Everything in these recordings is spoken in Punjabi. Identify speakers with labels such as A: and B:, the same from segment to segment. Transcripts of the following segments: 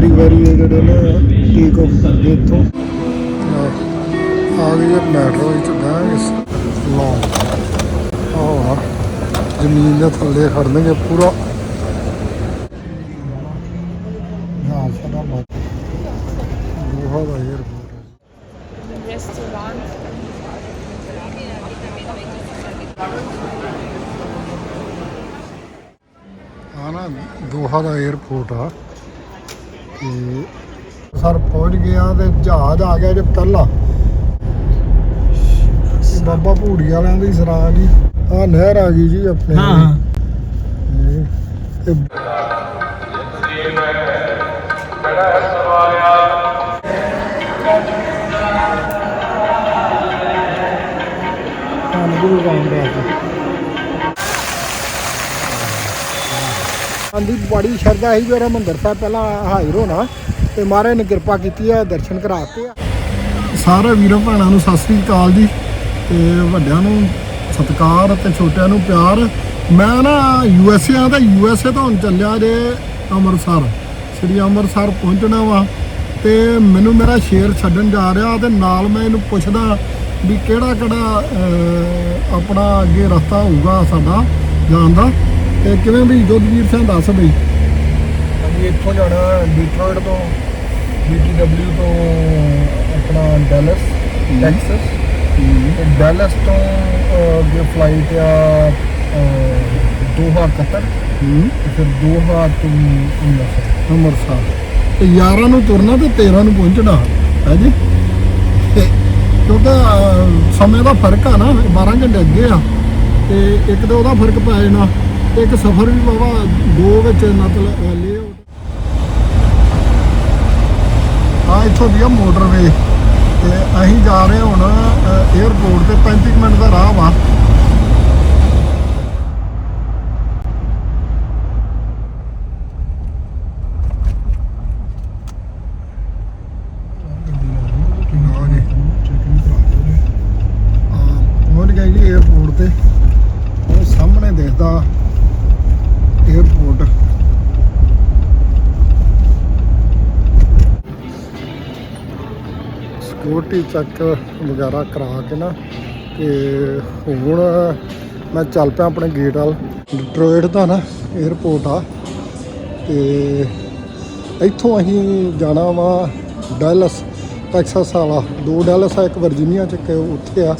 A: ਵਾਰੀ ਵਾਰੀ ਇਹ ਜਿਹੜਾ ਨਾ ਟੇਕ ਆਫ ਕਰਦੇ ਇੱਥੋਂ। ਆ ਗਈ ਹੈ ਮੈਟਰੋ ਵਿੱਚ ਬੈਂਗਸ ਲੌਂਗ ਆਹ ਜ਼ਮੀਨ ਦੇ ਥੱਲੇ ਖੜਨਗੇ ਪੂਰਾ। ਦੋਹਾ ਦਾ 에어ਪੋਰਟ ਦੋਹਾ ਦਾ 에어ਪੋਰਟ ਆ। ਤੇ ਸਰ ਪਹੁੰਚ ਗਿਆ ਤੇ ਜਹਾਜ਼ ਆ ਗਿਆ ਜੇ ਪਹਿਲਾਂ। ਬਾਬਾ ਭੂੜੀ ਵਾਲਿਆਂ ਦੀ ਸਰਾਂ ਜੀ। ਆ ਨਹਿਰ ਆ ਗਈ ਜੀ ਆਪਣੇ।
B: ਹਾਂ ਹਾਂ।
A: ਇਹ- ਇਹ ਹਾਂ ਗੁਰੂ ਰਾਮਦਾਸ ਆਂਦੀ ਬੜੀ ਸ਼ਰਧਾ ਸੀ ਮੇਰਾ ਮੰਦਰ ਸਾਹਿਬ ਪਹਿਲਾਂ ਹਾਜ਼ਰ ਹੋਣਾ ਤੇ ਮਹਾਰਾਜ ਨੇ ਕਿਰਪਾ ਕੀਤੀ ਹੈ, ਦਰਸ਼ਨ ਕਰਾਤੇ ਆ। ਸਾਰੇ ਵੀਰੋ ਭੈਣਾਂ ਨੂੰ ਸਤਿ ਸ੍ਰੀ ਅਕਾਲ ਜੀ ਤੇ ਵੱਡਿਆਂ ਨੂੰ ਸਤਿਕਾਰ ਤੇ ਛੋਟਿਆਂ ਨੂੰ ਪਿਆਰ। ਮੈਂ ਨਾ ਯੂ ਐਸ ਏ ਆ ਤਾਂ ਯੂ ਐਸ ਏ ਤੋਂ ਹੁਣ ਚੱਲਿਆ ਜੇ ਅੰਮ੍ਰਿਤਸਰ, ਸ੍ਰੀ ਅੰਮ੍ਰਿਤਸਰ ਪਹੁੰਚਣਾ ਵਾ ਤੇ ਮੈਨੂੰ ਮੇਰਾ ਸ਼ੇਰ ਛੱਡਣ ਜਾ ਰਿਹਾ ਤੇ ਨਾਲ ਮੈਂ ਇਹਨੂੰ ਪੁੱਛਦਾ ਵੀ ਕਿਹੜਾ ਕਿਹੜਾ ਆਪਣਾ ਅੱਗੇ ਰਸਤਾ ਹੋਊਗਾ ਸਾਡਾ ਜਾਣ ਦਾ। ਤੇ ਕਿਵੇਂ ਵੀ ਜੋਧਵੀਰ ਸਿੰਘ ਦੱਸ ਬਈ। ਅਸੀਂ ਇੱਥੋਂ ਜਾਣਾ ਡੀਟਰੋਇਟ ਤੋਂ BTW ਤੋਂ ਆਪਣਾ ਡੈਲਸ ਟੈਕਸਸ। ਤੇ ਡੈਲਸ ਤੋਂ ਅੱਗੇ ਫਲਾਈਟ ਆ ਅਹ, ਦੋਹਾ ਕਤਰ। ਤੇ ਫਿਰ ਦੋਹਾ ਤੋਂ ਅੰਮ੍ਰਿਤਸਰ। ਅੰਮ੍ਰਿਤਸਰ। ਤੇ 11 ਨੂੰ ਤੁਰਨਾ ਤੇ 13 ਨੂੰ ਪਹੁੰਚਣਾ ਹੈ ਜੀ? ਤੇ ਕਿਉਂਕਿ ਅਹ, ਸਮੇਂ ਦਾ ਫ਼ਰਕ ਆ ਨਾ 12 ਘੰਟੇ ਅੱਗੇ ਆ। ਤੇ ਇੱਕ ਤਾਂ ਉਹਦਾ ਫ਼ਰਕ ਪੈ ਜਾਣਾ। ਤੇ ਇੱਕ ਸਫ਼ਰ ਵੀ ਬਾਬਾ, ਦੋ ਵਿੱਚ ਮਤਲਬ ਲੈ ਆ ਇੱਥੋਂ ਦੀ ਆ ਮੋਟਰਵੇ। ਤੇ ਅਸੀਂ ਜਾ ਰਹੇ ਹੁਣ 에어ਪੋਰਟ ਤੇ 35 ਮਿੰਟ ਦਾ ਰਾਹ ਵਾ। ਸਿਕਿਉਰਿਟੀ ਚੈੱਕ ਵਗੈਰਾ ਕਰਾ ਕੇ ਨਾ ਤੇ ਹੁਣ ਮੈਂ ਚੱਲ ਪਿਆ ਆਪਣੇ ਗੇਟ ਵਾਲ। ਡਿਟਰੋਇਟ ਦਾ ਨਾ 에어ਪੋਰਟ ਆ। ਤੇ ਇੱਥੋਂ ਅਸੀਂ ਜਾਣਾ ਵਾ ਡੈਲਸ ਟੈਕਸਾਸ ਵਾਲਾ। ਦੋ ਡੈਲਸ ਆ, ਇੱਕ ਵਰਜੀਨੀਆ ਚ, ਇੱਕ ਉੱਥੇ ਆ।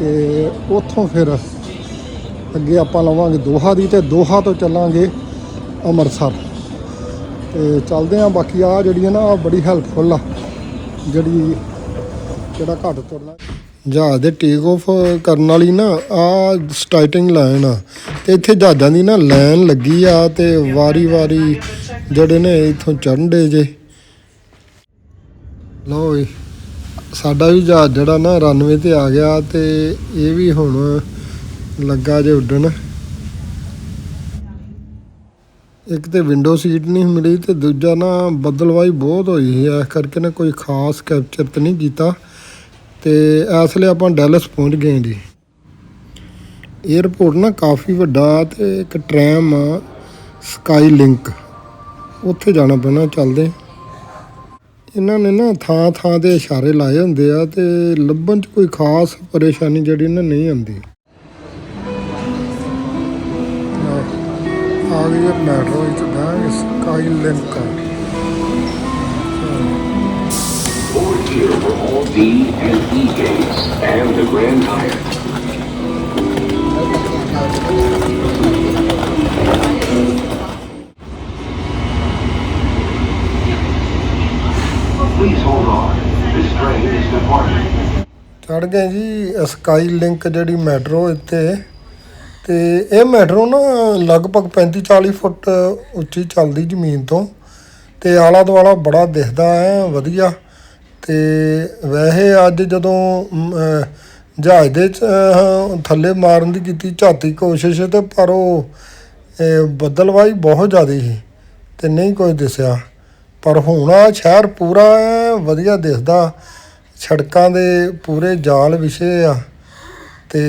A: ਤੇ ਉੱਥੋਂ ਫਿਰ ਅੱਗੇ ਆਪਾਂ ਲਵਾਂਗੇ ਦੋਹਾ ਦੀ ਤੇ ਦੋਹਾ ਤੋਂ ਚੱਲਾਂਗੇ ਅੰਮ੍ਰਿਤਸਰ। ਤੇ ਚੱਲਦੇ ਆ, ਬਾਕੀ ਆ ਜਿਹੜੀ ਹੈ ਨਾ, ਆਹ ਬੜੀ ਹੈਲਪਫੁਲ ਆ। ਜਿਹੜੀ ਜਿਹੜਾ ਘੱਟ ਤੁਰਨਾ? ਜਹਾਜ਼ ਦੇ ਟੇਕ ਆਫ ਕਰਨ ਵਾਲੀ ਨਾ, ਆ ਸਟਾਰਟਿੰਗ ਲਾਈਨ ਆ। ਤੇ ਇੱਥੇ ਜਹਾਜ਼ਾਂ ਦੀ ਨਾ ਲਾਈਨ ਲੱਗੀ ਆ ਤੇ ਵਾਰੀ-ਵਾਰੀ ਜਿਹੜੇ ਨੇ ਇੱਥੋਂ ਚੜ੍ਹਨਦੇ ਜੇ। ਲਓ ਵੀ ਸਾਡਾ ਵੀ ਜਹਾਜ਼ ਜਿਹੜਾ ਨਾ ਰਨਵੇ ਤੇ ਆ ਗਿਆ ਤੇ ਇਹ ਵੀ ਹੁਣ ਲੱਗਾ ਜੇ ਉੱਡਣ। ਇੱਕ ਤੇ ਵਿੰਡੋ ਸੀਟ ਨਹੀਂ ਮਿਲੀ ਤੇ ਦੂਜਾ ਨਾ ਬੱਦਲਵਾਈ ਬਹੁਤ ਹੋਈ ਹੈ ਇਸ ਕਰਕੇ ਨਾ ਕੋਈ ਖਾਸ ਕੈਪਚਰ ਤੇ ਨਹੀਂ ਕੀਤਾ। ਤੇ ਇਸ ਲਈ ਆਪਾਂ ਡੈਲਸ ਪਹੁੰਚ ਗਏ ਜੀ। 에어ਪੋਰਟ ਨਾ ਕਾਫੀ ਵੱਡਾ ਤੇ ਇੱਕ ਟ੍ਰੈਮ ਆ ਸਕਾਈ ਲਿੰਕ ਉੱਥੇ ਜਾਣਾ ਪੈਣਾ, ਚੱਲਦੇ ਇਹਨਾਂ ਨੇ ਨਾ ਥਾਂ ਥਾਂ ਤੇ ਇਸ਼ਾਰੇ ਲਾਏ ਹੁੰਦੇ ਆ ਤੇ ਲੱਭਣ 'ਚ ਕੋਈ ਖਾਸ ਪਰੇਸ਼ਾਨੀ ਜਿਹੜੀ ਇਹਨਾਂ ਨਹੀਂ ਆਉਂਦੀ। ਆ ਗਈ ਹੈ ਮੈਟਰੋ ਵਿੱਚ bang sky link
C: Board here for all B and E gates, and the Grand Hyatt.
A: ਚੜ ਗਏ ਜੀ ਸਕਾਈ ਲਿੰਕ ਜਿਹੜੀ ਮੈਟਰੋ ਇੱਥੇ ਤੇ ਇਹ ਮੈਟਰੋ ਨਾ ਲਗਭਗ 35 40 ਫੁੱਟ ਉੱਚੀ ਚੱਲਦੀ ਜ਼ਮੀਨ ਤੋਂ ਤੇ ਆਲਾ ਦੁਆਲਾ ਬੜਾ ਦਿਖਦਾ ਹੈ ਵਧੀਆ ਤੇ ਵੈਸੇ ਅੱਜ ਜਦੋਂ ਜਹਾਜ਼ ਦੇ ਥੱਲੇ ਮਾਰਨ ਦੀ ਕੀਤੀ ਝਾਤੀ ਕੋਸ਼ਿਸ਼, ਤੇ ਪਰ ਉਹ, ਇਹ, ਬੱਦਲਵਾਈ ਬਹੁਤ ਜ਼ਿਆਦਾ ਸੀ ਤੇ ਨਹੀਂ ਕੋਈ ਦਿਸਿਆ। ਪਰ ਹੁਣ ਆ ਸ਼ਹਿਰ ਪੂਰਾ ਵਧੀਆ ਦਿਸਦਾ। ਸੜਕਾਂ ਦੇ ਪੂਰੇ ਜਾਲ ਵਿਛੇ ਆ। ਤੇ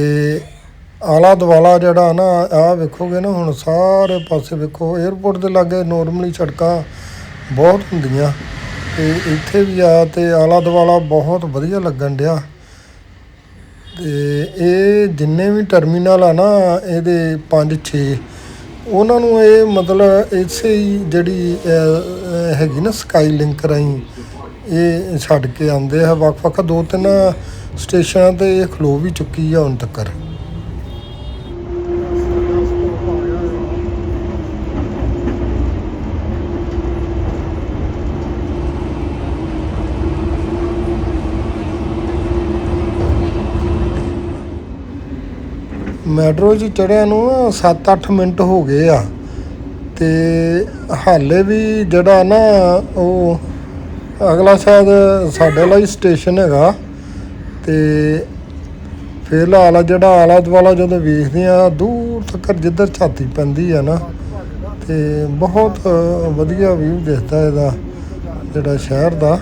A: ਆਲਾ ਦੁਆਲਾ ਜਿਹੜਾ ਨਾ ਆ ਵੇਖੋਗੇ ਨਾ, ਹੁਣ ਸਾਰੇ ਪਾਸੇ ਵੇਖੋ 에어ਪੋਰਟ ਦੇ ਲਾਗੇ ਨੋਰਮਲੀ ਸੜਕਾਂ ਬਹੁਤ ਹੁੰਦੀਆਂ। ਤੇ ਇੱਥੇ ਵੀ ਆ ਤੇ ਆਲਾ ਦੁਆਲਾ ਬਹੁਤ ਵਧੀਆ ਲੱਗਣ ਡਿਆ। ਤੇ ਇਹ ਜਿੰਨੇ ਵੀ ਟਰਮੀਨਲ ਆ ਨਾ, ਇਹਦੇ 5 6 ਉਹਨਾਂ ਨੂੰ ਇਹ ਮਤਲਬ ਇਸੇ ਹੀ ਜਿਹੜੀ ਹੈਗੀ ਨਾ ਸਕਾਈ ਲਿੰਕ ਰਾਹੀਂ ਇਹ ਛੱਡ ਕੇ ਆਉਂਦੇ ਆ। ਵੱਖ-ਵੱਖ ਦੋ ਤਿੰਨ ਸਟੇਸ਼ਨਾਂ ਤੇ ਇਹ ਖਲੋ ਵੀ ਚੁੱਕੀ ਆ ਹੁਣ ਤੱਕ ਮੈਟਰੋ 'ਚ ਚੜਿਆ ਨੂੰ 7-8 ਮਿੰਟ ਹੋ ਗਏ ਆ। ਤੇ ਹਾਲੇ ਵੀ ਜਿਹੜਾ ਨਾ ਉਹ ਅਗਲਾ ਸ਼ਾਇਦ ਸਾਡੇ ਲਈ ਸਟੇਸ਼ਨ ਹੈਗਾ। ਤੇ ਫਿਲਹਾਲ ਜਿਹੜਾ ਆਲਾ ਦੁਆਲਾ ਜਦੋਂ ਵੇਖਦੇ ਆ, ਦੂਰ ਤੱਕ ਜਿੱਧਰ ਛਾਤੀ ਪੈਂਦੀ ਆ ਨਾ, ਤੇ ਬਹੁਤ ਵਧੀਆ ਵਿਊ ਦਿਖਦਾ ਇਹਦਾ, ਜਿਹੜਾ ਸ਼ਹਿਰ ਦਾ।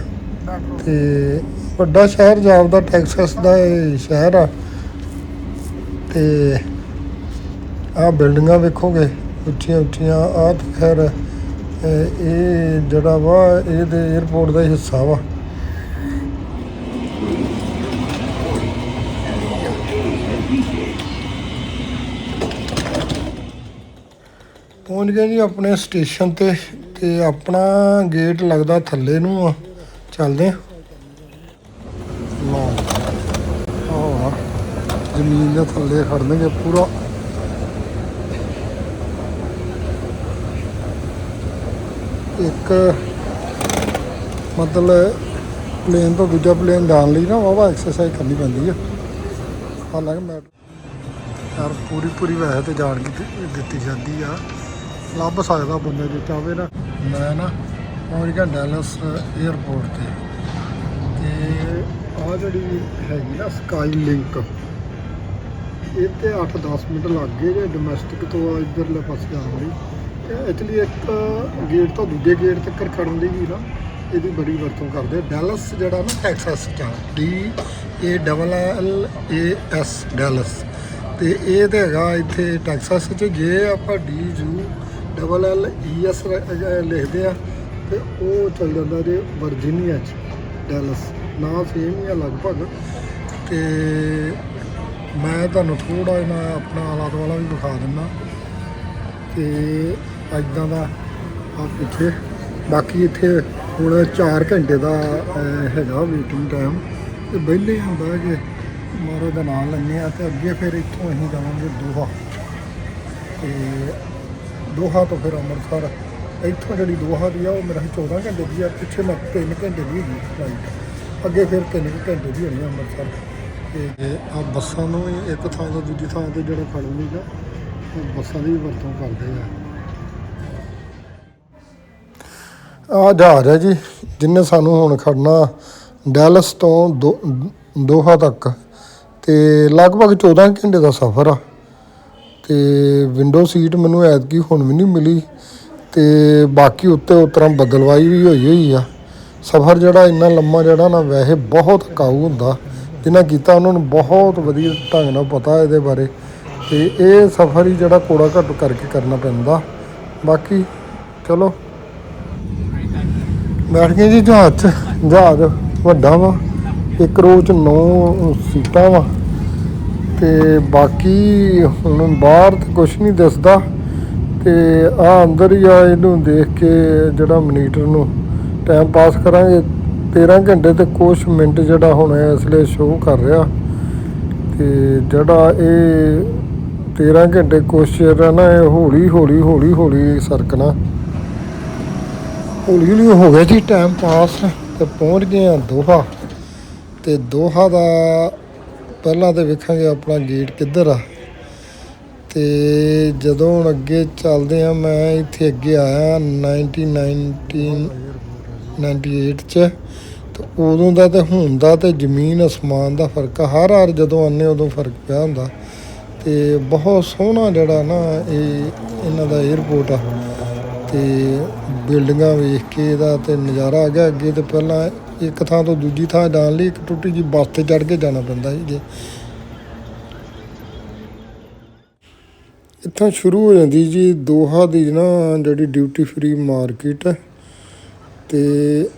A: ਤੇ ਵੱਡਾ ਸ਼ਹਿਰ ਜਾਪਦਾ, ਟੈਕਸਸ ਦਾ ਇਹ ਸ਼ਹਿਰ ਆ। ਤੇ ਆਹ ਬਿਲਡਿੰਗਾਂ ਵੇਖੋਗੇ, ਉੱਚੀਆਂ ਉੱਚੀਆਂ, ਆਹ ਤਾਂ ਖੈਰ ਇਹ ਜਿਹੜਾ ਵਾ, ਇਹਦੇ 에어ਪੋਰਟ ਦਾ ਹਿੱਸਾ ਵਾ। ਪਹੁੰਚ ਗਏ ਜੀ ਆਪਣੇ ਸਟੇਸ਼ਨ ਤੇ ਤੇ ਆਪਣਾ ਗੇਟ ਲੱਗਦਾ ਥੱਲੇ ਨੂੰ ਆ। ਚੱਲਦੇ ਆ ਲਓ ਆਹ ਜ਼ਮੀਨ ਦੇ ਥੱਲੇ ਖੜਨਗੇ ਪੂਰਾ। ਇੱਕ ਮਤਲਬ ਪਲੇਨ ਤੋਂ ਦੂਜਾ ਪਲੇਨ ਜਾਣ ਲਈ ਨਾ ਵਾਵਾ ਐਕਸਰਸਾਈਜ਼ ਕਰਨੀ ਪੈਂਦੀ ਆ। ਹਾਲਾਂਕਿ ਮੈਂ ਯਾਰ ਪੂਰੀ ਪੂਰੀ ਵੈਸੇ ਤੇ ਜਾਣ ਦਿੱਤੀ- ਜਾਂਦੀ ਆ। ਲੱਭ ਸਕਦਾ ਬੰਦੇ ਜੇ ਚਾਹਵੇ ਨਾ। ਮੈਂ ਨਾ ਪਹੁੰਚ ਡੈਲਸ 에ਅਰਪੋਰਟ ਤੇ। ਤੇ ਆ ਜਿਹੜੀ ਹੈਗੀ ਨਾ ਸਕਾਈ ਲਿੰਕ ਇਹ ਤੇ 8-10 ਮਿੰਟ ਲੱਗ ਗਏ ਜੇ ਡੋਮੈਸਟਿਕ ਤੋਂ ਇਧਰਲੇ ਪਾਸੇ ਜਾਣ ਲਈ। ਐਕਚੁਅਲੀ ਇੱਕ ਗੇਟ ਤੋਂ ਦੂਜੇ ਗੇਟ ਤੱਕ ਖੜਨ ਲਈ ਵੀ ਨਾ, ਇਹਦੀ ਬੜੀ ਵਰਤੋਂ ਕਰਦੇ। ਡੈਲਸ ਜਿਹੜਾ ਨਾ ਟੈਕਸਸ ਚ D A double L A S Dallas ਤੇ ਇਹ ਤੇ ਹੈਗਾ ਇੱਥੇ ਟੈਕਸਸ ਚ, ਜੇ ਆਪਾਂ D U double L E S ਲਿਖਦੇ ਆ, ਤੇ ਉਹ ਚੱਲ ਜਾਂਦਾ ਜੇ ਵਰਜੀਨੀਆ ਚ ਡੈਲਸ ਨਾ ਸੇਮ ਹੀ ਆ ਲਗਭਗ। ਤੇ ਮੈਂ ਤੁਹਾਨੂੰ ਥੋੜਾ ਜਿਹਾ ਆਪਣਾ ਆਲਾ ਦੁਆਲਾ ਵੀ ਦਿਖਾ ਦਿੰਦਾ ਤੇ ਐਦਾਂ ਦਾ ਆ ਪਿੱਛੇ, ਬਾਕੀ ਇੱਥੇ ਹੁਣ 4 ਘੰਟੇ ਦਾ ਹੈਗਾ ਵੇਟਿੰਗ ਟਾਈਮ ਤੇ ਵਿਹਲੇ ਹੁੰਦਾ ਕਿ ਮਾਰੇ ਦਾ ਨਾਮ ਲੈਂਦੇ ਆ ਤੇ ਅੱਗੇ ਫਿਰ ਇੱਥੋਂ ਅਸੀਂ ਜਾਵਾਂਗੇ ਦੋਹਾ। ਤੇ ਦੋਹਾ ਤੋਂ ਫਿਰ ਅੰਮ੍ਰਿਤਸਰ। ਇੱਥੋਂ ਜਿਹੜੀ ਦੋਹਾ ਦੀ ਆ, ਉਹ ਮੇਰਾ ਖਿਆਲ 14 ਘੰਟੇ ਦੀ ਆ, ਪਿੱਛੇ ਮੈਂ 3 ਘੰਟੇ ਦੀ ਹੈਗੀ ਫਲਾਈਟ ਅੱਗੇ ਫਿਰ 3 ਘੰਟੇ ਦੀ ਹੋਣੀ ਆ ਅੰਮ੍ਰਿਤਸਰ। ਤੇ ਆ ਬੱਸਾਂ ਨੂੰ ਇੱਕ ਥਾਂ ਤੋਂ ਦੂਜੀ ਥਾਂ ਤੇ ਜਿਹੜਾ ਖੜਨ ਦੀ ਨਾ ਬੱਸਾਂ ਦੀ ਵਰਤੋਂ ਕਰਦੇ ਆ। ਆ ਜਹਾਜ਼ ਹੈ ਜੀ, ਜਿੰਨੇ ਸਾਨੂੰ ਹੁਣ ਖੜਨਾ ਡੈਲਸ ਤੋਂ ਦੋ- ਦੋਹਾ ਤੱਕ ਤੇ ਲਗਭਗ 14 ਘੰਟੇ ਦਾ ਸਫ਼ਰ ਆ। ਤੇ ਵਿੰਡੋ ਸੀਟ ਮੈਨੂੰ ਐਤਕੀ ਹੁਣ ਵੀ ਨਹੀਂ ਮਿਲੀ ਤੇ ਬਾਕੀ ਉੱਤੇ ਉਤਰਾਂ ਬਦਲਵਾਈ ਵੀ ਹੋਈ ਹੋਈ ਆ। ਸਫ਼ਰ ਜਿਹੜਾ ਇੰਨਾ ਲੰਮਾ ਜਿਹੜਾ ਨਾ, ਵੈਸੇ ਬਹੁਤ ਕਾਊ ਹੁੰਦਾ। ਜਿਨ੍ਹਾਂ ਕੀਤਾ, ਉਹਨਾਂ ਨੂੰ ਬਹੁਤ ਵਧੀਆ ਢੰਗ ਨਾਲ ਪਤਾ ਇਹਦੇ ਬਾਰੇ। ਤੇ ਇਹ ਸਫ਼ਰ ਹੀ ਜਿਹੜਾ ਕੋੜਾ ਘੱਟ ਕਰਕੇ ਕਰਨਾ ਪੈਂਦਾ। ਬਾਕੀ ਚਲੋ। ਬੈਠ ਗਏ ਜੀ ਜਹਾਜ਼ 'ਚ। ਜਹਾਜ਼ ਵੱਡਾ ਵਾ। ਇੱਕ ਰੋw 'ਚ 9 ਸੀਟਾਂ ਵਾ। ਤੇ ਬਾਕੀ ਹੁਣ ਬਾਹਰ ਤੇ ਕੁਝ ਨਹੀਂ ਦਿਸਦਾ। ਤੇ ਆ ਅੰਦਰ ਹੀ ਆ, ਇਹਨੂੰ ਦੇਖ ਕੇ ਜਿਹੜਾ ਮਨੀਟਰ ਨੂੰ ਟਾਈਮ ਪਾਸ ਕਰਾਂਗੇ। 13 ਘੰਟੇ ਤੇ ਕੁਝ ਮਿੰਟ ਜਿਹੜਾ ਹੁਣ ਇਸ ਲਈ ਸ਼ੋਅ ਕਰ ਰਿਹਾ। ਤੇ ਜਿਹੜਾ ਇਹ 13 ਘੰਟੇ ਕੁਛ ਰਹਿਣਾ ਇਹ ਹੌਲੀ ਹੌਲੀ ਹੌਲੀ ਹੌਲੀ ਸਰਕਣਾ। ਹੌਲੀ ਹੌਲੀ ਹੋ ਗਿਆ ਜੀ ਟਾਈਮ ਪਾਸ ਤੇ ਪਹੁੰਚ ਗਏ ਆ ਦੋਹਾ। ਤੇ ਦੋਹਾ ਦਾ ਪਹਿਲਾਂ ਤੇ ਵੇਖਾਂਗੇ ਆਪਣਾ ਗੇਟ ਕਿੱਧਰ ਆ। ਤੇ ਜਦੋਂ ਹੁਣ ਅੱਗੇ ਚੱਲਦੇ ਆ, ਮੈਂ ਇੱਥੇ ਅੱਗੇ ਆਇਆ 1919 98 ਚ। ਤੇ ਉਦੋਂ ਦਾ ਤੇ ਹੁਣ ਦਾ ਤੇ ਜ਼ਮੀਨ, ਅਸਮਾਨ ਦਾ ਫ਼ਰਕ ਆ। ਹਰ ਹਰ ਜਦੋਂ ਆਉਂਦੇ ਉਦੋਂ ਫ਼ਰਕ ਪਿਆ ਹੁੰਦਾ। ਤੇ ਬਹੁਤ ਸੋਹਣਾ ਜਿਹੜਾ ਨਾ ਇਹ ਇਹਨਾਂ ਦਾ 에ਅਰਪੋਰਟ ਆ। ਤੇ ਬਿਲਡਿੰਗਾਂ ਵੇਖ ਕੇ ਇਹਦਾ ਤੇ ਨਜ਼ਾਰਾ ਆ ਗਿਆ ਅੱਗੇ ਤੇ ਪਹਿਲਾਂ ਇੱਕ ਥਾਂ ਤੋਂ ਦੂਜੀ ਥਾਂ ਜਾਣ ਲਈ ਇੱਕ ਟੁੱਟੀ ਜੀ ਬੱਸ ਤੇ ਚੜ੍ਹ ਕੇ ਜਾਣਾ ਪੈਂਦਾ ਸੀ ਜੇ। ਇੱਥੋਂ ਸ਼ੁਰੂ ਹੋ ਜਾਂਦੀ ਜੀ ਦੋਹਾ ਦੀ ਨਾ ਜਿਹੜੀ ਡਿਊਟੀ ਫ੍ਰੀ ਮਾਰਕੀਟ ਹੈ ਤੇ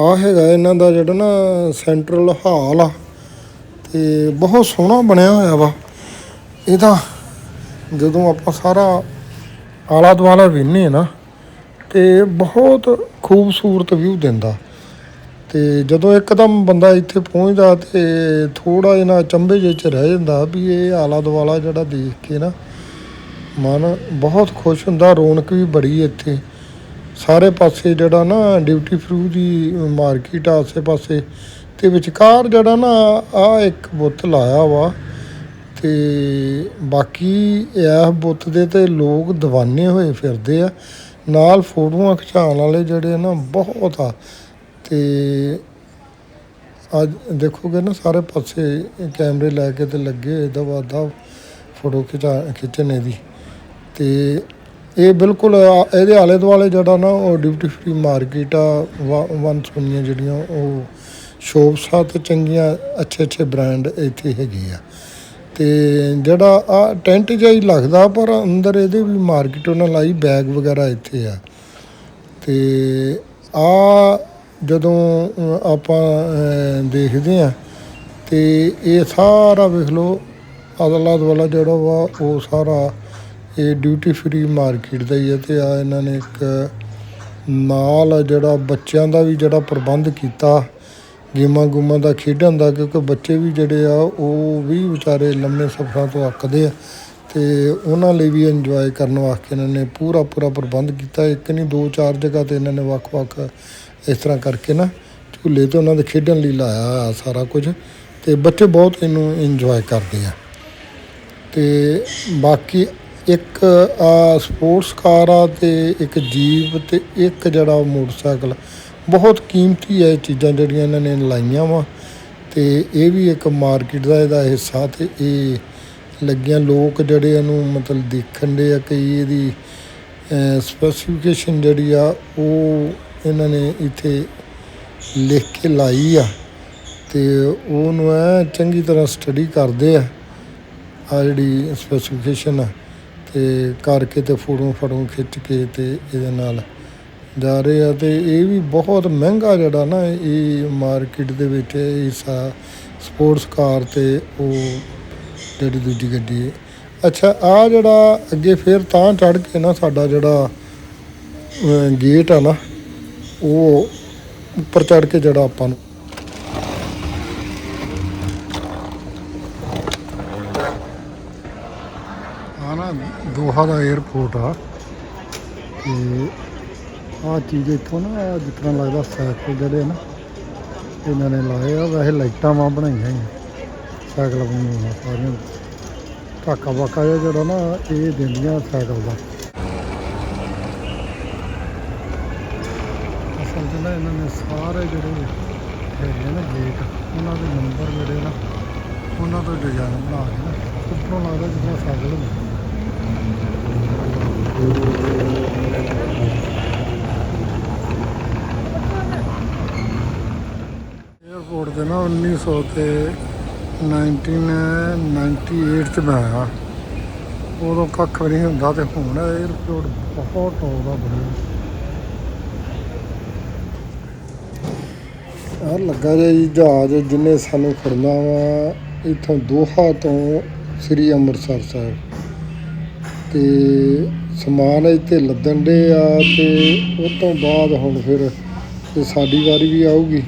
A: ਆ ਹੈਗਾ ਇਹਨਾਂ ਦਾ ਜਿਹੜਾ ਨਾ ਸੈਂਟਰਲ ਹਾਲ ਆ, ਤੇ ਬਹੁਤ ਸੋਹਣਾ ਬਣਿਆ ਹੋਇਆ ਵਾ। ਇਹਦਾ ਜਦੋਂ ਆਪਾਂ ਸਾਰਾ ਆਲਾ ਦੁਆਲਾ ਵੇਖਨੇ ਨਾ, ਤੇ ਬਹੁਤ ਖੂਬਸੂਰਤ ਵਿਊ ਦਿੰਦਾ। ਤੇ ਜਦੋਂ ਇੱਕਦਮ ਬੰਦਾ ਇੱਥੇ ਪਹੁੰਚਦਾ ਤੇ ਥੋੜਾ ਜਿਹਾ ਚੰਬੇ ਜਿਹੇ ਚ ਰਹਿ ਜਾਂਦਾ ਵੀ ਇਹ ਆਲਾ ਦੁਆਲਾ ਜਿਹੜਾ ਦੇਖ ਕੇ ਨਾ ਮਨ ਬਹੁਤ ਖੁਸ਼ ਹੁੰਦਾ, ਰੌਣਕ ਵੀ ਬੜੀ ਇੱਥੇ। ਸਾਰੇ ਪਾਸੇ ਜਿਹੜਾ ਨਾ ਡਿਊਟੀ ਫਰੂ ਦੀ ਮਾਰਕੀਟ ਆ ਆਸੇ ਪਾਸੇ ਤੇ ਵਿਚਕਾਰ ਜਿਹੜਾ ਨਾ ਆ ਇੱਕ ਬੁੱਤ ਲਾਇਆ ਵਾ ਤੇ ਬਾਕੀ ਇਹ ਬੁੱਤ ਦੇ ਤੇ ਲੋਕ دیਵਾਨੇ ਹੋਏ ਫਿਰਦੇ ਆ। ਨਾਲ ਫੋਟੋਆਂ ਖਿਚਾਉਣ ਵਾਲੇ ਜਿਹੜੇ ਨਾ ਬਹੁਤ ਆ। ਤੇ ਅੱਜ ਦੇਖੋਗੇ ਨਾ ਸਾਰੇ ਪਾਸੇ ਕੈਮਰੇ ਲੈ ਕੇ ਤੇ ਲੱਗੇ ਹੋਏ ਦਵਾ ਦਵ ਫੋਟੋ ਖਿਚਾ, ਖਿੱਚਣੇ ਦੀ। ਤੇ ਇਹ ਬਿਲਕੁਲ ਆ- ਇਹਦੇ ਆਲੇ ਦੁਆਲੇ ਜਿਹੜਾ ਨਾ ਉਹ ਡਿਊਟੀ ਫਰੀ ਮਾਰਕੀਟ ਆ ਵ- ਵਨ ਸੁਣੀਆਂ ਜਿਹੜੀਆਂ ਉਹ ਸ਼ੋਪਸ ਆ ਤੇ ਚੰਗੀਆਂ ਅੱਛੇ ਅੱਛੇ ਬ੍ਰਾਂਡ ਇੱਥੇ ਹੈਗੇ ਆ। ਤੇ ਜਿਹੜਾ ਆ ਟੈਂਟ ਜਿਹਾ ਹੀ ਲੱਗਦਾ ਪਰ ਅੰਦਰ ਇਹਦੇ ਵੀ ਮਾਰਕੀਟ ਉਹਨਾਂ ਲਾਈ ਬੈਗ ਵਗੈਰਾ ਇੱਥੇ ਆ। ਤੇ ਆ ਜਦੋਂ ਅ, ਆਪਾਂ ਅ, ਦੇਖਦੇ ਆ ਤੇ ਇਹ ਸਾਰਾ ਵੇਖ ਲਓ ਅਦਲਾ ਦੁਆਲਾ ਜਿਹੜਾ ਵਾ ਉਹ ਸਾਰਾ ਇਹ ਡਿਊਟੀ ਫਰੀ ਮਾਰਕੀਟ ਦਾ ਹੀ ਹੈ ਤੇ ਆ ਇਹਨਾਂ ਨੇ ਇੱਕ ਨਾਲ ਜਿਹੜਾ ਬੱਚਿਆਂ ਦਾ ਵੀ ਜਿਹੜਾ ਪ੍ਰਬੰਧ ਕੀਤਾ, ਗੇਮਾਂ ਗੁਮਾਂ ਦਾ ਖੇਡਣ ਦਾ, ਕਿਉਂਕਿ ਬੱਚੇ ਵੀ ਜਿਹੜੇ ਆ ਉਹ ਵੀ ਵਿਚਾਰੇ ਲੰਮੇ ਸਫ਼ਰਾਂ ਤੋਂ ਅੱਕਦੇ ਆ ਤੇ ਉਹਨਾਂ ਲਈ ਵੀ ਇੰਜੋਏ ਕਰਨ ਵਾਸਤੇ ਇਹਨਾਂ ਨੇ ਪੂਰਾ ਪੂਰਾ ਪ੍ਰਬੰਧ ਕੀਤਾ। ਇੱਕ ਨਹੀਂ, ਦੋ, ਚਾਰ ਜਗ੍ਹਾ ਤੇ ਇਹਨਾਂ ਨੇ ਵੱਖ-ਵੱਖ ਇਸ ਤਰ੍ਹਾਂ ਕਰਕੇ ਨਾ ਝੂਲੇ ਤੇ ਉਹਨਾਂ ਦੇ ਖੇਡਣ ਲਈ ਲਾਇਆ ਸਾਰਾ ਕੁਝ ਤੇ ਬੱਚੇ ਬਹੁਤ ਇਹਨੂੰ ਇੰਜੋਏ ਕਰਦੇ ਆ। ਤੇ ਬਾਕੀ ਇੱਕ ਸਪੋਰਟਸ ਕਾਰ ਆ ਤੇ ਇੱਕ ਜੀਪ ਤੇ ਇੱਕ ਜਿਹੜਾ ਮੋਟਰਸਾਈਕਲ। ਬਹੁਤ ਕੀਮਤੀ ਹੈ ਇਹ ਚੀਜ਼ਾਂ ਜਿਹੜੀਆਂ ਇਹਨਾਂ ਨੇ ਲਾਈਆਂ ਵਾ ਤੇ ਇਹ ਵੀ ਇੱਕ ਮਾਰਕੀਟ ਦਾ ਇਹਦਾ ਹਿੱਸਾ ਤੇ ਇਹ ਲੱਗੀਆਂ। ਲੋਕ ਜਿਹੜੇ ਇਹਨੂੰ ਮਤਲਬ ਦੇਖਣ ਦੇ ਆ ਕਈ ਇਹਦੀ ਸਪੈਸੀਫਿਕੇਸ਼ਨ ਜਿਹੜੀ ਆ ਉਹ ਇਹਨਾਂ ਨੇ ਇੱਥੇ ਲਿਖ ਕੇ ਲਾਈ ਆ ਤੇ ਉਹਨੂੰ ਐ ਚੰਗੀ ਤਰ੍ਹਾਂ ਸਟੱਡੀ ਕਰਦੇ ਆ। ਆ ਜਿਹੜੀ ਸਪੈਸੀਫਿਕੇਸ਼ਨ ਆ। ਅਤੇ ਕਰਕੇ ਅਤੇ ਫੋਟੋਆਂ ਫੋਟੋ ਖਿੱਚ ਕੇ ਅਤੇ ਇਹਦੇ ਨਾਲ ਜਾ ਰਹੇ ਆ ਅਤੇ ਇਹ ਵੀ ਬਹੁਤ ਮਹਿੰਗਾ ਜਿਹੜਾ ਨਾ ਇਹ ਮਾਰਕੀਟ ਦੇ ਵਿੱਚ ਹਿੱਸਾ ਸਪੋਰਟਸ ਕਾਰ ਤੇ ਉਹ ਜਿਹੜੀ ਦੂਜੀ ਗੱਡੀ ਹੈ। ਅੱਛਾ ਆ ਜਿਹੜਾ ਅੱਗੇ ਫਿਰ ਤਾਂ ਚੜ ਕੇ ਨਾ ਸਾਡਾ ਜਿਹੜਾ ਗੇਟ ਆ ਨਾ, ਉਹ ਉੱਪਰ ਚੜ ਕੇ ਜਿਹੜਾ ਆਪਾਂ ਨੂੰ ਆ ਨਾ ਦੋਹਾ ਦਾ 에어ਪੋਰਟ ਆ। ਤੇ ਆ ਚੀਜ਼ ਇੱਥੋਂ ਨਾ ਜਿਸ ਤਰ੍ਹਾਂ ਲੱਗਦਾ ਸਾਈਕਲ ਜਿਹੜੇ ਨਾ, ਇਹਨਾਂ ਨੇ ਲਾਏ ਆ। ਵੈਸੇ ਲਾਈਟਾਂ ਵਾਂ ਬਣਾਈਆਂ ਹੀ ਸਾਈਕਲ ਬਣਾਉਣਾ ਸਾਰੀਆਂ। ਢਾਕਾ ਵਾਕਾ ਜਿਹਾ ਜਿਹੜਾ ਨਾ, ਇਹ ਦਿੰਦੀਆਂ ਸਾਈਕਲ ਦਾ। ਅਸਲ 'ਚ ਨਾ ਇਹਨਾਂ ਨੇ ਸਾਰੇ ਜਿਹੜੇ ਹੈਗੇ ਨਾ ਗੇਟ ਉਹਨਾਂ ਦੇ ਨੰਬਰ ਜਿਹੜੇ ਨਾ, ਉਹਨਾਂ ਤੋਂ ਡਿਜ਼ਾਈਨ ਬਣਾ ਕੇ ਨਾ, ਉੱਪਰੋਂ ਲੱਗਦਾ ਜਿਵੇਂ ਸਾਈਕਲ ਹੁੰਦਾ ਏਅਰਪੋਰਟ ਦੇ ਨਾ 1900 ਤੇ 1998 ਚ ਮੈਂ ਉਦੋਂ ਕੱਖ ਵੀ ਨਹੀਂ ਹੁੰਦਾ ਤੇ ਹੁਣ ਏਅਰਪੋਰਟ ਬਹੁਤ ਹੋਦਾ ਬਣਿਆ ਆ ਲੱਗਾ ਜੀ ਜਹਾਜ਼ ਜਿੰਨੇ ਸਾਨੂੰ ਫੜਨਾ ਵਾ, ਇਥੋਂ ਦੋਹਾ ਤੋਂ ਸ੍ਰੀ ਅੰਮ੍ਰਿਤਸਰ ਸਾਹਿਬ। ਤੇ ਸਮਾਨ ਇੱਥੇ ਲੱਦਣ ਡੇ ਆ ਅਤੇ ਉਹ ਤੋਂ ਬਾਅਦ ਹੁਣ ਫਿਰ ਤੇ ਸਾਡੀ ਵਾਰੀ ਵੀ ਆਊਗੀ।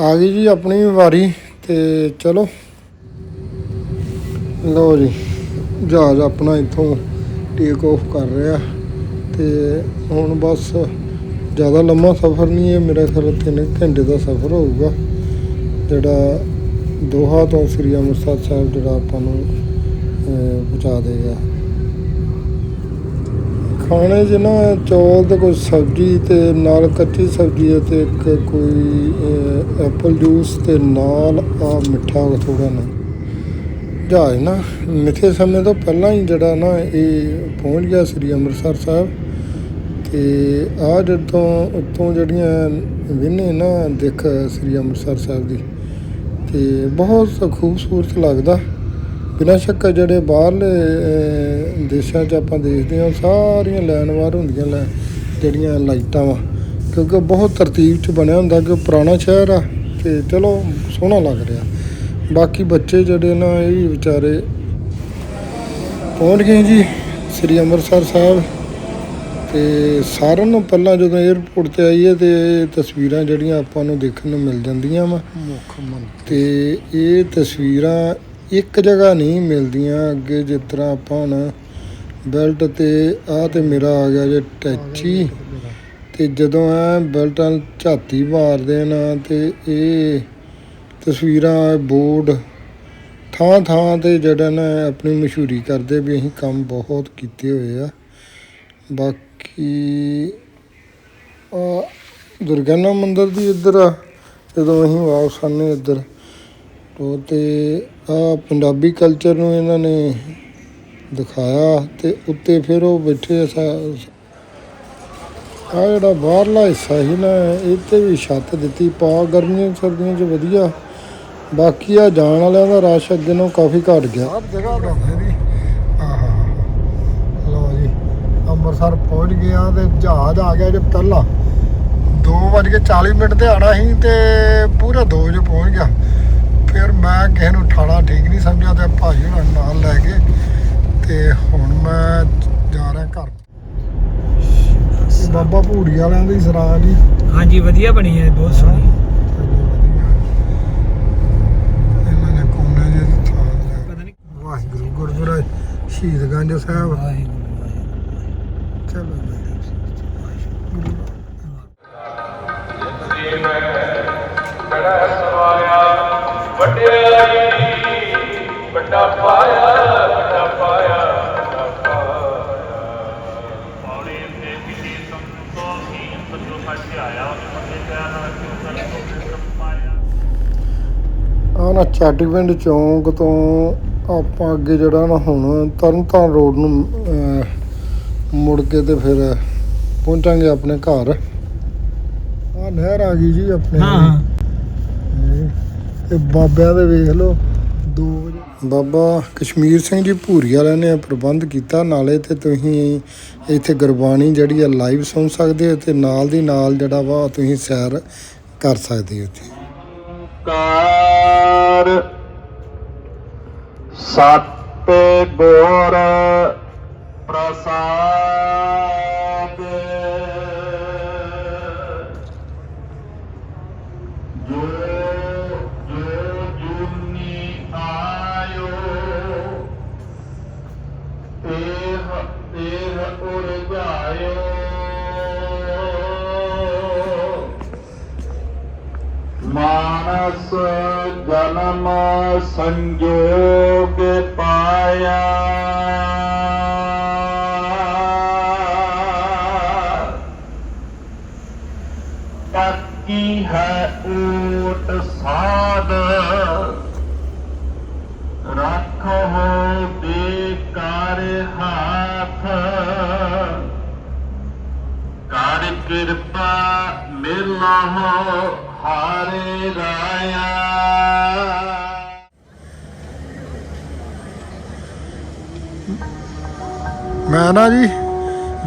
A: ਆ ਗਈ ਜੀ ਆਪਣੀ ਵੀ ਵਾਰੀ ਤੇ ਚਲੋ। ਲਓ ਜੀ, ਜਹਾਜ਼ ਆਪਣਾ ਇੱਥੋਂ ਟੇਕ ਆਫ ਕਰ ਰਿਹਾ ਤੇ ਹੁਣ ਬਸ ਜ਼ਿਆਦਾ ਲੰਮਾ ਸਫ਼ਰ ਨਹੀਂ ਹੈ, ਮੇਰਾ ਖਿਆਲ ਤਿੰਨ ਘੰਟੇ ਦਾ ਸਫ਼ਰ ਹੋਊਗਾ। ਜਿਹੜਾ ਦੋਹਾ ਤੋਂ ਸ੍ਰੀ ਅੰਮ੍ਰਿਤਸਰ ਸਾਹਿਬ ਜਿਹੜਾ ਆਪਾਂ ਨੂੰ ਪਹੁੰਚਾ ਦੇਗਾ। ਖਾਣੇ 'ਚ ਨਾ ਚੌਲ ਤੇ ਕੋਈ ਸਬਜ਼ੀ ਤੇ ਨਾਲ ਕੱਚੀ ਸਬਜ਼ੀ ਹੈ ਤੇ ਇੱਕ ਕੋਈ ਐਪਲ ਜੂਸ ਤੇ ਨਾਲ ਆ ਮਿੱਠਾ ਥੋੜਾ ਨਾ। ਜਹਾਜ਼ ਨਾ ਮਿੱਥੇ ਸਮੇਂ ਤੋਂ ਪਹਿਲਾਂ ਹੀ ਜਿਹੜਾ ਨਾ ਇਹ ਪਹੁੰਚ ਗਿਆ ਸ੍ਰੀ ਅੰਮ੍ਰਿਤਸਰ ਸਾਹਿਬ ਤੇ ਆ ਜਦੋਂ ਉੱਤੋਂ ਜਿਹੜੀਆਂ ਵਿੰਨੇ ਨਾ ਦੇਖ ਸ੍ਰੀ ਅੰਮ੍ਰਿਤਸਰ ਸਾਹਿਬ ਦੀ ਤੇ ਬਹੁਤ ਖੂਬਸੂਰਤ ਲੱਗਦਾ। ਬਿਨਾਂ ਸ਼ੱਕ ਜਿਹੜੇ ਬਾਹਰਲੇ ਦੇਸ਼ਾਂ 'ਚ ਆਪਾਂ ਦੇਖਦੇ ਹਾਂ ਸਾਰੀਆਂ ਲੈਂਡਮਾਰਕ ਹੁੰਦੀਆਂ ਲੈ ਜਿਹੜੀਆਂ ਲਾਈਟਾਂ ਵਾ। ਕਿਉਂਕਿ ਬਹੁਤ ਤਰਤੀਬ 'ਚ ਬਣਿਆ ਹੁੰਦਾ ਕਿ ਪੁਰਾਣਾ ਸ਼ਹਿਰ ਆ ਤੇ ਚਲੋ ਸੋਹਣਾ ਲੱਗ ਰਿਹਾ। ਬਾਕੀ ਬੱਚੇ ਜਿਹੜੇ ਨਾ ਇਹ ਵੀ ਵਿਚਾਰੇ ਪਹੁੰਚ ਗਏ ਜੀ ਸ੍ਰੀ ਅੰਮ੍ਰਿਤਸਰ ਸਾਹਿਬ। ਤੇ ਸਾਰਿਆਂ ਨੂੰ ਪਹਿਲਾਂ ਜਦੋਂ 에ਅਰਪੋਰਟ ਤੇ ਆਈਏ ਤੇ ਤਸਵੀਰਾਂ ਜਿਹੜੀਆਂ ਆਪਾਂ ਨੂੰ ਦੇਖਣ ਨੂੰ ਮਿਲ ਜਾਂਦੀਆਂ ਵਾ। ਮੁੱਖ ਮੰਤਰੀ। ਤੇ ਇਹ ਤਸਵੀਰਾਂ ਇੱਕ ਜਗ੍ਹਾ ਨਹੀਂ ਮਿਲਦੀਆਂ। ਅੱਗੇ ਜਿਸ ਤਰ੍ਹਾਂ ਆਪਾਂ ਹੁਣ ਬੈਲਟ ਤੇ ਆ ਤੇ ਮੇਰਾ ਆ ਗਿਆ ਜੇ ਟੈਚੀ। ਤੇ ਜਦੋਂ ਐ ਬੈਲਟਾਂ ਝਾਤੀ ਮਾਰਦੇ ਨਾ ਤੇ ਇਹ ਤਸਵੀਰਾਂ ਬੋਰਡ ਥਾਂ ਥਾਂ ਤੇ ਜਿਹੜਾ ਨਾ ਆਪਣੀ ਮਸ਼ਹੂਰੀ ਕਰਦੇ ਵੀ ਅਸੀਂ ਕੰਮ ਬਹੁਤ ਕੀਤੇ ਹੋਏ ਆ। ਬਾਕੀ ਆ ਦੁਰਗਿਆਨਾ ਮੰਦਿਰ ਦੀ ਇੱਧਰ ਆ। ਜਦੋਂ ਅਸੀਂ ਵਾਪਸ ਆਨੇ ਇੱਧਰ ਉਹ ਤੇ ਆ ਪੰਜਾਬੀ ਕਲਚਰ ਨੂੰ ਇਹਨਾਂ ਨੇ ਦਿਖਾਇਆ ਤੇ ਉੱਤੇ ਫਿਰ ਉਹ ਬੈਠੇ ਆ ਆ ਜਿਹੜਾ ਬਾਹਰਲਾ ਹਿੱਸਾ ਹੀ ਨਾ, ਇਹ ਤੇ ਵੀ ਛੱਤ ਦਿੱਤੀ, ਪਾ ਗਰਮੀਆਂ ਸਰਦੀਆਂ 'ਚ ਵਧੀਆ। ਬਾਕੀ ਆ ਜਾਣ ਵਾਲਿਆਂ ਦਾ ਰਸ਼ ਅੱਗੇ ਨਾਲੋਂ ਕਾਫੀ ਘਟ ਗਿਆ। ਹਰ ਜਗ੍ਹਾ ਦੀ ਆਹਾ। ਲਓ ਜੀ, ਅੰਮ੍ਰਿਤਸਰ ਪਹੁੰਚ ਗਿਆ ਤੇ ਜਹਾਜ਼ ਆ ਗਿਆ ਜੇ ਪਹਿਲਾਂ 2:40 ਮਿੰਟ ਤੇ ਆਣਾ ਸੀ ਤੇ ਪੂਰਾ 2 ਵਜੇ ਪਹੁੰਚ ਗਿਆ। ਫਿਰ ਮੈਂ ਕਿਸੇ ਨੂੰ ਠਾਣਾ ਠੀਕ ਨਹੀਂ ਸਮਝਿਆ ਤੇ ਭਾਜੀ ਹੁਣਾਂ ਨੂੰ ਨਾਲ ਲੈ ਕੇ ਤੇ ਹੁਣ ਮੈਂ ਜਾ ਰਿਹਾ ਘਰ। ਬਾਬਾ ਭੂੜੀ ਵਾਲਿਆਂ ਦੀ ਸਰਾਂ ਜੀ।
D: ਹਾਂਜੀ ਵਧੀਆ ਬਣੀ ਹੈ ਬਹੁਤ ਸੋਹਣੀ।
A: ਇਹਨਾਂ ਨੇ ਕੋਨੇ ਥਾਂ
D: ਨਹੀਂ
A: ਵਾਹਿਗੁਰੂ ਗੁਰਦੁਆਰਾ ਸ਼ਹੀਦਗੰਜ ਸਾਹਿਬ।
D: ਵਾਹਿਗੁਰੂ।
A: ਆਹ ਨਾ ਚਾਟੀਵਿੰਡ ਚੌਂਕ ਤੋਂ ਆਪਾਂ ਅੱਗੇ ਜਿਹੜਾ ਨਾ ਹੁਣ ਤਰਨਤਾਰਨ ਰੋਡ ਨੂੰ ਮੁੜ ਕੇ ਤੇ ਫਿਰ ਪਹੁੰਚਾਂਗੇ ਆਪਣੇ ਘਰ। ਆ ਨਹਿਰ ਆ ਗਈ ਜੀ ਆਪਣੇ।
D: ਹਾਂ ਹਾਂ।
A: ਤੇ ਬਾਬਿਆਂ ਦੇ ਵੇਖ ਲਓ 2 ਵਜੇ। ਬਾਬਾ ਕਸ਼ਮੀਰ ਸਿੰਘ ਜੀ ਭੂਰੀ ਵਾਲਿਆਂ ਨੇ ਇਹ ਪ੍ਰਬੰਧ ਕੀਤਾ ਨਾਲੇ ਤੇ ਤੁਸੀਂ ਇੱਥੇ ਗੁਰਬਾਣੀ ਜਿਹੜੀ ਆ ਲਾਈਵ ਸੁਣ ਸਕਦੇ ਹੋ ਤੇ ਨਾਲ ਦੀ ਨਾਲ ਜਿਹੜਾ ਵਾ ਤੁਸੀਂ ਸੈਰ ਕਰ ਸਕਦੇ ਹੋ ਇੱਥੇ।
E: ਕਾਰ ਸਤ ਗੁਰ ਪ੍ਰਸਾਦ। ਮਾਨਸ ਜਨਮ ਸੰਜੋਗ ਪਾਇਆ ਪੱਕੀ ਹੈ ਓਟ ਸਾਧ ਰੱਖੋ ਬੇਕਾਰ ਹਾਥ ਕਰ ਕਿਰਪਾ ਮਿਲੋ ਹਾਰੇ ਰਾਇਆ
A: ਮੈਂ ਨਾ ਜੀ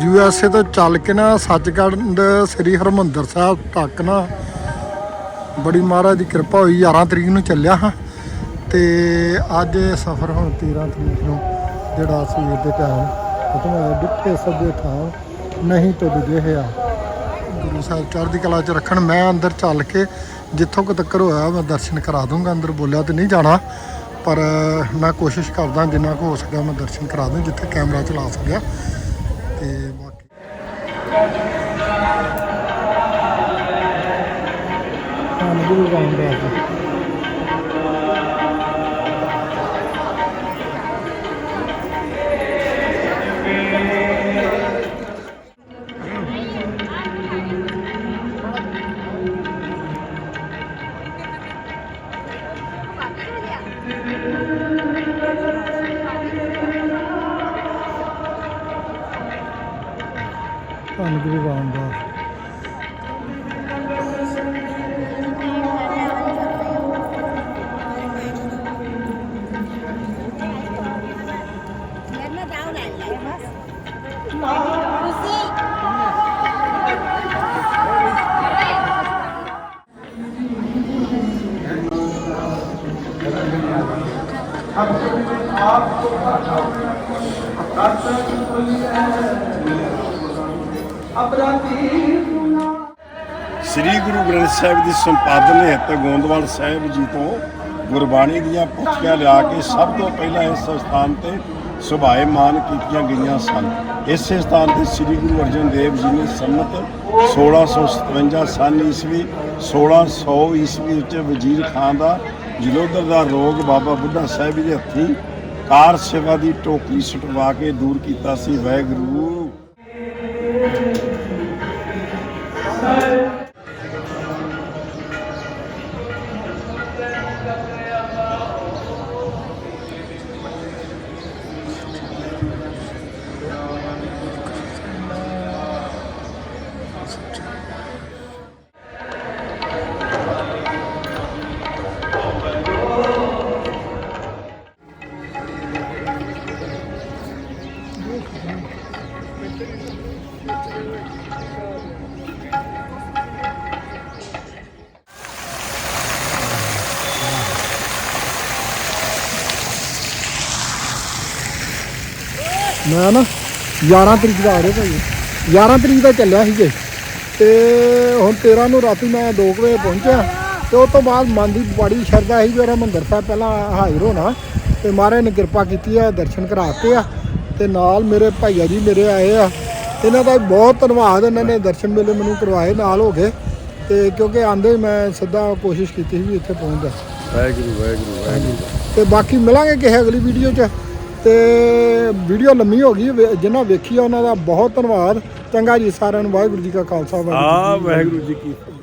A: ਯੂ ਐਸ ਏ ਤੋਂ ਚੱਲ ਕੇ ਨਾ ਸੱਚਖੰਡ ਸ੍ਰੀ ਹਰਮੰਦਰ ਸਾਹਿਬ ਤੱਕ ਨਾ ਬੜੀ ਮਹਾਰਾਜ ਦੀ ਕਿਰਪਾ ਹੋਈ 11 ਤਰੀਕ ਨੂੰ ਚੱਲਿਆ ਹਾਂ ਤੇ ਅੱਜ ਸਫ਼ਰ ਹੁਣ 13 ਤਰੀਕ ਨੂੰ ਜਿਹੜਾ ਸਵੇਰ ਦੇ ਟਾਈਮ ਉਤੋਂ ਮੈਂ ਡਿੱਠੇ ਸੱਜੇ ਥਾਂ ਨਹੀਂ ਤੋਂ ਦਿਖਿਆ ਗੁਰੂ ਸਾਹਿਬ ਚੜ੍ਹਦੀ ਕਲਾ ਚ ਰੱਖਣ, ਮੈਂ ਅੰਦਰ ਚੱਲ ਕੇ ਜਿੱਥੋਂ ਕੁ ਤੱਕ ਹੋਇਆ, ਮੈਂ ਦਰਸ਼ਨ ਕਰਾ ਦੂੰਗਾ ਅੰਦਰ ਬੋਲਿਆ ਤੇ ਨਹੀਂ ਜਾਣਾ। ਪਰ ਮੈਂ ਕੋਸ਼ਿਸ਼ ਕਰਦਾ, ਜਿੰਨਾ ਕੁ ਹੋ ਸਕਿਆ ਮੈਂ ਦਰਸ਼ਨ ਕਰਾ ਦੂੰ ਜਿੱਥੇ ਕੈਮਰਾ ਚਲਾ ਸਕਿਆ। ਤੇ ਬਾਕੀ ਹਾਂ ਗੁਰੂ ਰਾਮਦਾਸ
F: ਜੀ ਸ੍ਰੀ ਗੁਰੂ ਗ੍ਰੰਥ ਸਾਹਿਬ ਦੀ ਸੰਪਾਦਨ ਹਿੱਤ ਗੋਂਦਵਾਲ ਸਾਹਿਬ ਜੀ ਤੋਂ ਗੁਰਬਾਣੀ ਦੀਆਂ ਪੁੱਥੀਆਂ ਲਿਆ ਕੇ ਸਭ ਤੋਂ ਪਹਿਲਾਂ ਇਸ ਸਥਾਨ ਤੇ ਸੁਭਾਏਮਾਨ ਕੀਤੀਆਂ ਗਈਆਂ ਸਨ। ਇਸੇ ਸਥਾਨ ਤੇ ਸ੍ਰੀ ਗੁਰੂ ਅਰਜਨ ਦੇਵ ਜੀ ਨੇ ਸੰਮਤ 1657 ਸਨ ਈਸਵੀ 1600 ਈਸਵੀ ਵਿੱਚ ਵਜ਼ੀਰ ਖਾਨ ਦਾ ਜਲੋਧਰ ਦਾ ਰੋਗ ਬਾਬਾ ਬੁੱਢਾ ਸਾਹਿਬ ਜੀ ਦੇ ਹੱਥੀਂ ਕਾਰ ਸੇਵਾ ਦੀ ਟੋਕਰੀ ਸੁਟਵਾ ਕੇ ਦੂਰ ਕੀਤਾ ਸੀ ਵਾਹਿਗੁਰੂ।
A: ਮੈਂ ਨਾ 11 ਤਰੀਕ ਦਾ ਆ ਰਿਹਾ ਭਾਈ। 11 ਤਰੀਕ ਦਾ ਚੱਲਿਆ ਸੀ ਜੇ। ਤੇ ਹੁਣ 13 ਨੂੰ ਰਾਤੀ ਮੈਂ 2 ਵਜੇ ਪਹੁੰਚਿਆ। ਤੇ ਉਸ ਤੋਂ ਬਾਅਦ ਮਨ ਦੀ ਬੜੀ ਸ਼ਰਧਾ ਸੀ ਵੀ ਹਰਿਮੰਦਰ ਸਾਹਿਬ ਪਹਿਲਾਂ ਹਾਜ਼ਰ ਹੋਣਾ। ਤੇ ਮਹਾਰਾਜ ਨੇ ਕਿਰਪਾ ਕੀਤੀ ਆ ਦਰਸ਼ਨ ਕਰਾਤੇ ਆ। ਤੇ ਨਾਲ ਮੇਰੇ ਭਾਈਆ ਜੀ ਮੇਰੇ ਆਏ ਆ। ਇਹਨਾਂ ਦਾ ਬਹੁਤ ਧੰਨਵਾਦ ਇਹਨਾਂ ਨੇ ਦਰਸ਼ਨ ਮੇਲੇ ਮੈਨੂੰ ਕਰਵਾਏ ਨਾਲ ਹੋ ਗਏ। ਤੇ ਕਿਉਂਕਿ ਆਂਦੇ ਮੈਂ ਸਿੱਧਾ ਕੋਸ਼ਿਸ਼ ਕੀਤੀ ਸੀ ਵੀ ਇੱਥੇ ਪਹੁੰਚ ਜਾ
F: ਵਾਹਿਗੁਰੂ ਵਾਹਿਗੁਰੂ ਵਾਹਿਗੁਰੂ।
A: ਤੇ ਬਾਕੀ ਮਿਲਾਂਗੇ ਕਿਸੇ ਅਗਲੀ ਵੀਡੀਓ 'ਚ। ਤੇ ਵੀਡੀਓ ਲੰਮੀ ਹੋ ਗਈ ਜਿਨ੍ਹਾਂ ਵੇਖੀ ਉਹਨਾਂ ਦਾ ਬਹੁਤ ਧੰਨਵਾਦ ਚੰਗਾ ਜੀ ਸਾਰਿਆਂ ਨੂੰ ਵਾਹਿਗੁਰੂ ਜੀ ਕਾ ਖਾਲਸਾ ਵਾਹਿਗੁਰੂ ਜੀ ਕੀ ਫਤਿਹ।
F: ਆ ਵਾਹਿਗੁਰੂ ਜੀ ਕੀ ਫਤਿਹ